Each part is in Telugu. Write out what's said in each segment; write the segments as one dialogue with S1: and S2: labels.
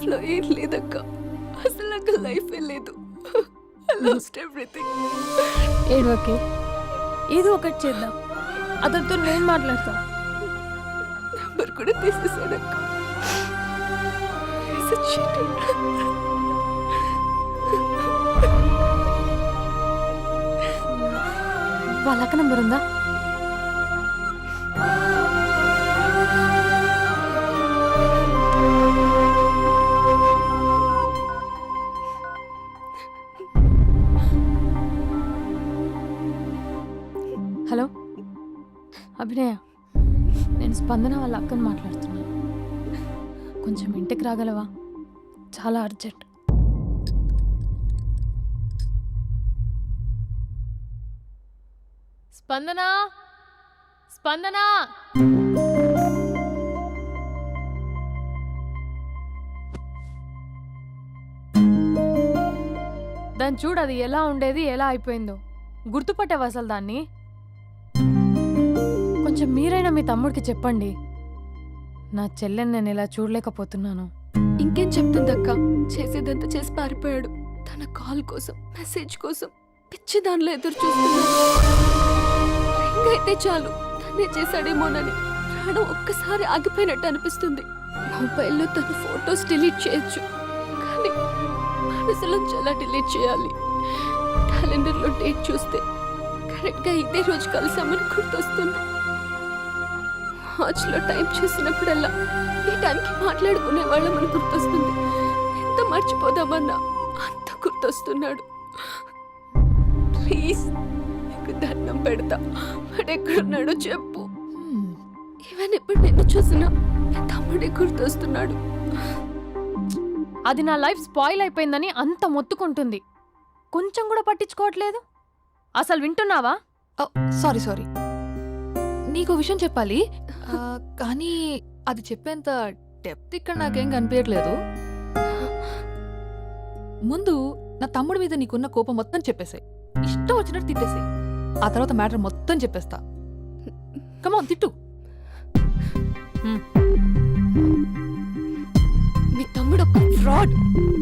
S1: లైఫ్లో ఏం లేదక్క. అసలు నాకు లైఫ్ లేదు. లాస్ట్ ఎవ్రీథింగ్
S2: ఏడవకే ఏదో ఒకటి చేద్దాం. అతనితో నేను మాట్లాడతా.
S1: నెంబర్ కూడా తీసేసాడక్క He's a cheater.
S2: వాళ్ళ అక్క నంబర్ ఉందా? అభినయ నేను స్పందన వాళ్ళ అక్కని మాట్లాడుతున్నాను. కొంచెం ఇంటికి రాగలవా? చాలా అర్జెంట్. స్పందన? స్పందన? దాన్ని చూడు అది ఎలా ఉండేది ఎలా అయిపోయిందో. గుర్తుపట్టావు అసలు దాన్ని? కొంచెం మీరైనా మీ తమ్ముడికి చెప్పండి. నా చెల్లెని నేను ఇలా చూడలేకపోతున్నాను.
S1: ఇంకేం చెప్తుందక్క చేసేదంతా చేసి పారిపోయాడు. తన కాల్ కోసం మెసేజ్ కోసం పిచ్చి దానిలో ఎదురు చూస్తున్నాడు. అయితే చాలు తనే చేశాడేమోనని ప్రాణం ఒక్కసారి ఆగిపోయినట్టు అనిపిస్తుంది. మొబైల్లో తన ఫొటోస్ డిలీట్ చేయొచ్చు. కానీ మనసులోంచి ఎలా డిలీట్ చేయాలి. క్యాలెండర్లో డేట్ చూస్తే కరెక్ట్గా ఇదే రోజు కలిసామని గుర్తొస్తుంది. వాచ్లో టైం చూసినప్పుడల్లా ఈ టైంకి మాట్లాడుకునే వాళ్ళమని గుర్తొస్తుంది. ఎంత మర్చిపోదామన్నా అంత గుర్తొస్తున్నాడు. ప్లీజ్ నీకు దండం పెడతా. వాడు ఎక్కడున్నాడో చెప్పు. ఈవెన్ ఇప్పుడు నిన్ను చూసినా నా తమ్ముడే గుర్తొస్తున్నాడు.
S2: అది నా లైఫ్ స్పాయిల్ అయిపోయిందని అంత మొత్తుకుంటుంది. కొంచెం కూడా పట్టించుకోవట్లేదు? అసలు వింటున్నావా?
S3: Sorry sorry. నీకు విషయం చెప్పాలి. ఆ, కానీ అది చెప్పేంత డెప్త్ ఇక్కడ నాకేం కనిపించట్లేదు ముందు నా తమ్ముడి మీద నీకున్న కోపం మొత్తం చెప్పేసాయి ఇష్టం వచ్చినట్టు తిట్టేసాయి ఆ తర్వాత మ్యాటర్ మొత్తం చెప్పేస్తా. కమాన్ తిట్టు.
S1: మీ తమ్ముడు ఒక ఫ్రాడ్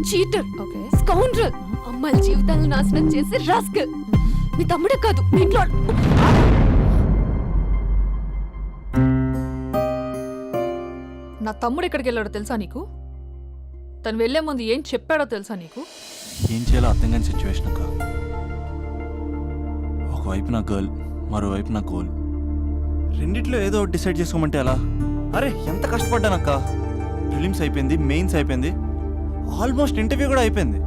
S1: చీటర్
S3: ఓకే
S1: స్కౌండ్రల్. అమ్మాయిల జీవితాలను నాశనం చేసి రాస్కల్ మీ తమ్ముడే కాదు మీ ఇంట్లో
S3: నా తమ్ముడు ఎక్కడికి వెళ్ళాడో తెలుసా నీకు? తను వెళ్ళే ముందు ఏం చెప్పాడో తెలుసా నీకు?
S4: ఏం చేయాలో అర్థం కాని సిచ్యువేషన్ అక్క. ఒకవైపు నా గర్ల్ మరోవైపు నా గోల్. రెండిట్లో ఏదో డిసైడ్ చేసుకోమంటే ఎలా? అరే ఎంత కష్టపడ్డానక్క ఫిలిమ్స్ అయిపోయింది మెయిన్స్ అయిపోయింది. ఆల్మోస్ట్ ఇంటర్వ్యూ కూడా అయిపోయింది.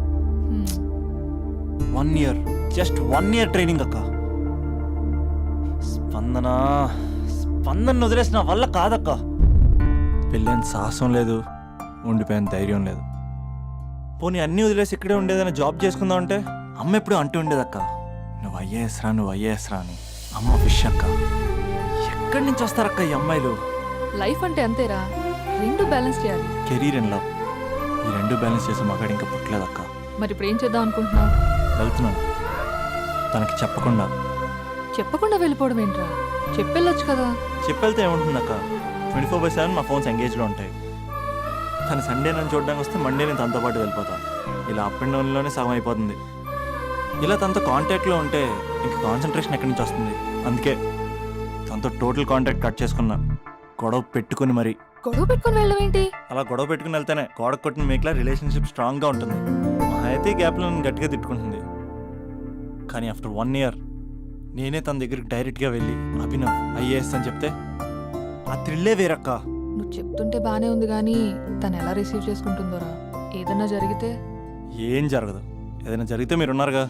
S4: One year just one year training అక్క. స్పందన స్పందన వదిలేసిన వల్ల కాదక్కా. పెళ్ళైన సాహసం లేదు ఉండిపోయిన ధైర్యం లేదు. పోనీ అన్నీ వదిలేసి ఇక్కడే ఉండేదైనా జాబ్ చేసుకుందాం అంటే? అమ్మ ఎప్పుడు అంటూ ఉండేదక్క నువ్వు ఐఏఎస్ రా నువ్వు ఐఏఎస్ రా అని. అమ్మ ఫిష్ అక్క ఎక్కడి నుంచి వస్తారక్క ఈ అమ్మాయిలు?
S3: లైఫ్ అంటే అంతేరా రెండు బ్యాలెన్స్ చేయాలి.
S4: కెరీర్ అండ్ లవ్ ఈ రెండు బ్యాలెన్స్ చేసే మగాడు ఇంకా పుట్టలేదక్క.
S3: మరి ఇప్పుడు ఏం చేద్దాం అనుకుంటున్నావు?
S4: వెళ్తున్నాను. తనకి చెప్పకుండా.
S3: చెప్పకుండా వెళ్ళిపోవడం ఏంట్రా? చెప్పెళ్ళొచ్చు కదా.
S4: చెప్పెళ్తే ఏముంటుందక్క? ట్వంటీ ఫోర్ బై సెవెన్ మా ఫోన్స్ ఎంగేజ్లో ఉంటాయి. తను సండే నన్ను చూడడానికి వస్తే మండే నేను తనతో పాటు వెళ్ళిపోతాను ఇలా అప్ అండ్ డౌన్లోనే సగం అయిపోతుంది. ఇలా తనతో కాంటాక్ట్లో ఉంటే ఇంక కాన్సన్ట్రేషన్ ఎక్కడి నుంచి వస్తుంది? అందుకే తనతో టోటల్ కాంటాక్ట్ కట్ చేసుకున్నా. గొడవ పెట్టుకుని మరి.
S3: గొడవ పెట్టుకొని వెళ్ళడం ఏంటి?
S4: అలా గొడవ పెట్టుకుని వెళ్తేనే గోడ కొట్టిన మేకలా రిలేషన్షిప్ స్ట్రాంగ్గా ఉంటుంది. మా అయితే గ్యాప్లో నన్ను గట్టిగా తిట్టుకుంటుంది. కానీ ఆఫ్టర్ వన్ ఇయర్ నేనే తన దగ్గరికి డైరెక్ట్గా వెళ్ళి అభినవ్ ఐఏఎస్ అని చెప్తే ఆ థ్రిల్లే వేరక్క.
S3: నువ్వు చెప్తుంటే బానే ఉంది కానీ తను ఎలా రిసీవ్ చేసుకుంటుందోరా? ఏదన్నా జరిగితే?
S4: ఏం జరగదు. ఏదైనా జరిగితే మీరున్నారుగా.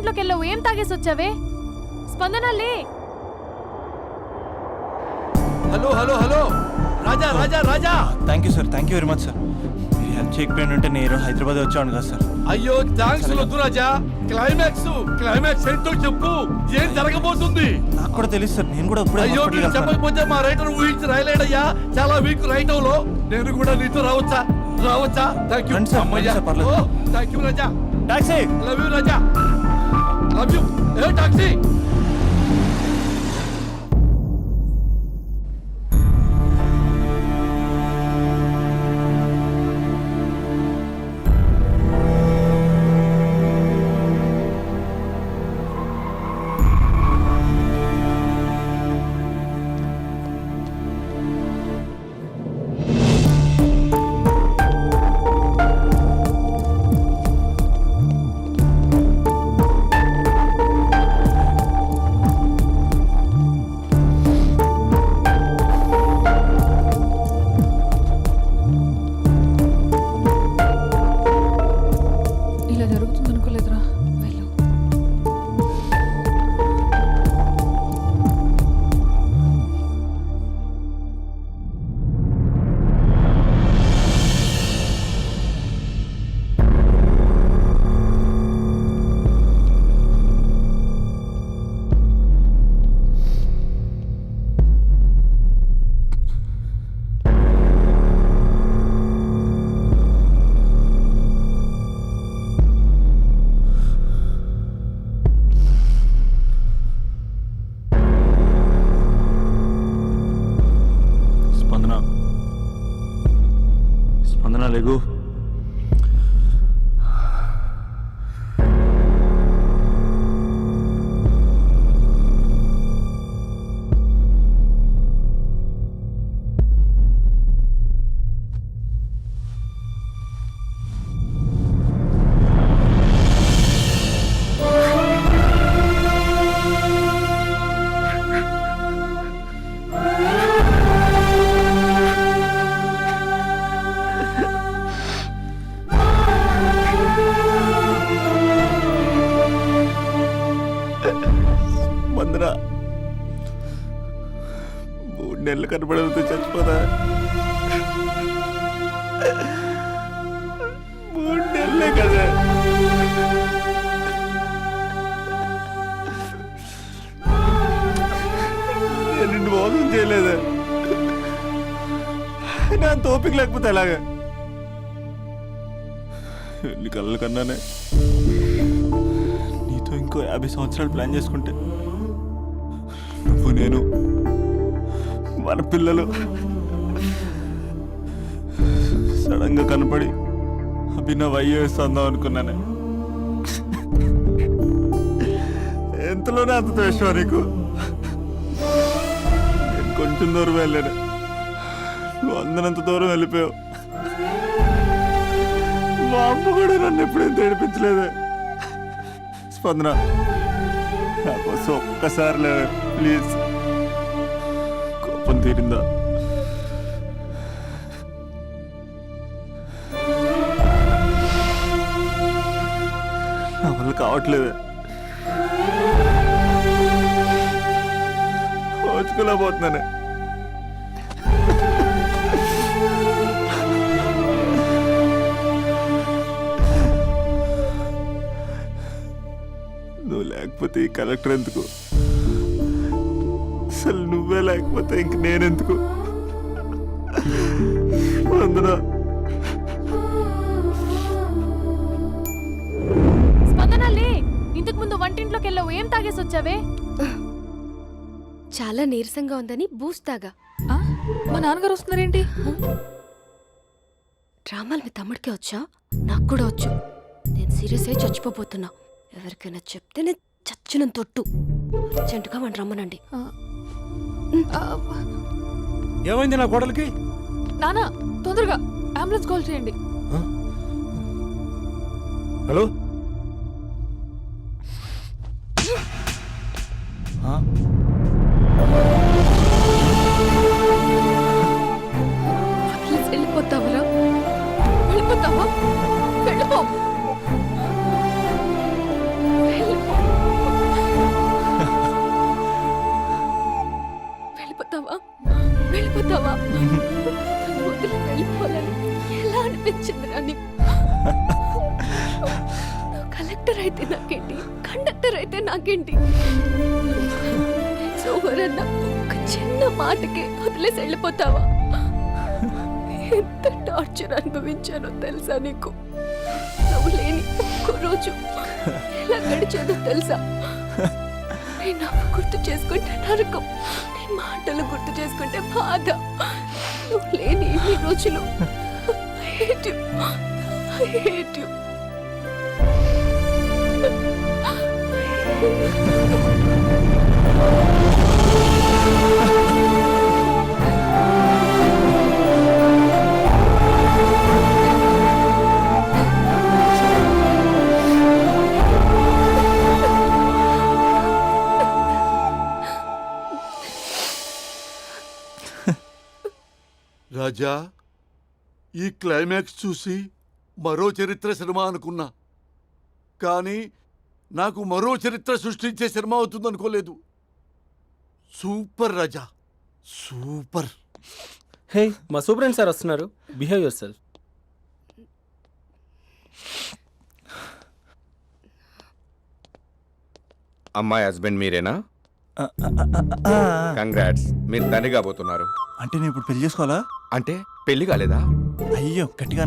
S2: వెళ్ళావు ఏం తాగేసి వచ్చావే? స్పందన లే
S5: hello hello hello. Raja Raja Raja.
S4: Thank you sir. Thank you very much sir. మీరు హెల్ప్ చేయకపోయిన ఉంటే నేను హైదరాబాద్ వచ్చాను కదా సార్.
S5: అయ్యో థ్యాంక్స్ వద్దు రాజా. క్లైమాక్స్ క్లైమాక్స్ ఏంటో చెప్పు. ఏం జరగబోతుంది?
S4: నాకు కూడా తెలుసు సార్. నేను కూడా ఇప్పుడే
S5: అయ్యో మీరు. చెప్పకపోతే మా రైటర్ ఊహించి రాయలేడయ్యా. చాలా వీక్ రైటర్లో నేను కూడా నీతో రావచ్చా? రావచ్చా? థ్యాంక్ యూ అమ్మయ్యా. Thank you Raja.
S4: Taxi!
S5: Love you Raja. Love you A taxi?
S4: Spandana మూడు చచ్చిపోతా? చచ్చిపోదా మూడు నెలలే కదా. నిన్ను మోసం చేయలేదా. నా తోపిక లేకపోతే ఎలాగా? ఎన్ని కళ్ళ కన్నానే. నీతో ఇంకో యాభై సంవత్సరాలు ప్లాన్ చేసుకుంటే మన పిల్లలు. సడన్గా కనపడి అభినవ్ ఐఏఎస్ అందాం అనుకున్నానే. ఎంతలోనే అంత ద్వేషం నీకు? కొంచెం దూరం వెళ్ళాను. నువ్వు అందనంత దూరం వెళ్ళిపోయావు. మా అమ్మ కూడా నన్ను ఎప్పుడేం తేడిపించలేదే. స్పందన నా కోసం ఒక్కసారి లేవే ప్లీజ్. తీరిందా? నా వల్ల కావట్లేదే. ఓచుకోలేకపోతున్నానే నువ్వు లేకపోతే ఈ కలెక్టర్ ఎందుకు? నువ్వే లేకపోతే ఇంక నేనెందుకు? వందనా.
S2: స్పందన లే ఇంతకు ముందు వంటింట్లోకి వెళ్ళావు ఏం తాగేసి వచ్చావే?
S1: చాలా నీరసంగా ఉందని బూస్ట్ తాగా.
S3: ఆ? మా నాన్నగారు వస్తున్నారేంటి?
S1: డ్రామాలు మీ తమ్ముడికే వచ్చా? నాకు కూడా వచ్చు. నేను సీరియస్ అయి చచ్చిపోబోతున్నా. ఎవరికైనా చెప్తే నేను చచ్చిన తొట్టు. అర్జెంటుగా వాడిని రమ్మనండి.
S3: ఆ,
S5: ఏమైంది నా కోడలికి?
S3: నాన్న తొందరగా. అంబులెన్స్ కాల్ చేయండి.
S5: హలో?
S1: నువ్వు అయితే నాకేంటి? కండక్టర్ అయితే నాకేంటి? ఓవర్ అన్న ఒక చిన్న మాటకే వదిలేసి వెళ్ళిపోతావా? ఎంత టార్చర్ అనుభవించానో తెలుసా నీకు? నువ్వు లేని ఒక్కో రోజు ఎలా గడిచేదో తెలుసా? నేను గుర్తు చేసుకుంటే నరకం నీ మాటలు గుర్తు చేసుకుంటే బాధ. నువ్వు లేని ఈ రోజులు I hate you. I hate you.
S5: రాజా ఈ క్లైమాక్స్ చూసి మరో చరిత్ర సినిమా అనుకున్నా. కానీ నాకు మరో చరిత్ర సృష్టించే సినిమా అవుతుంది అనుకోలేదు సూపర్ రాజా. సూపర్.
S6: హే మా సూపరెంట్ సార్ వస్తున్నారు. బిహేవ్ యువర్ సెల్ఫ్
S7: అమ్మాయి హస్బెండ్ మీరేనా. కంగ్రాట్స్ మీరు తండ్రి కాబోతున్నారు
S4: అంటే నేను ఇప్పుడు పెళ్ళి చేసుకోవాలా?
S7: అంటే పెళ్ళి కాలేదా?
S4: అయ్యో గట్టిగా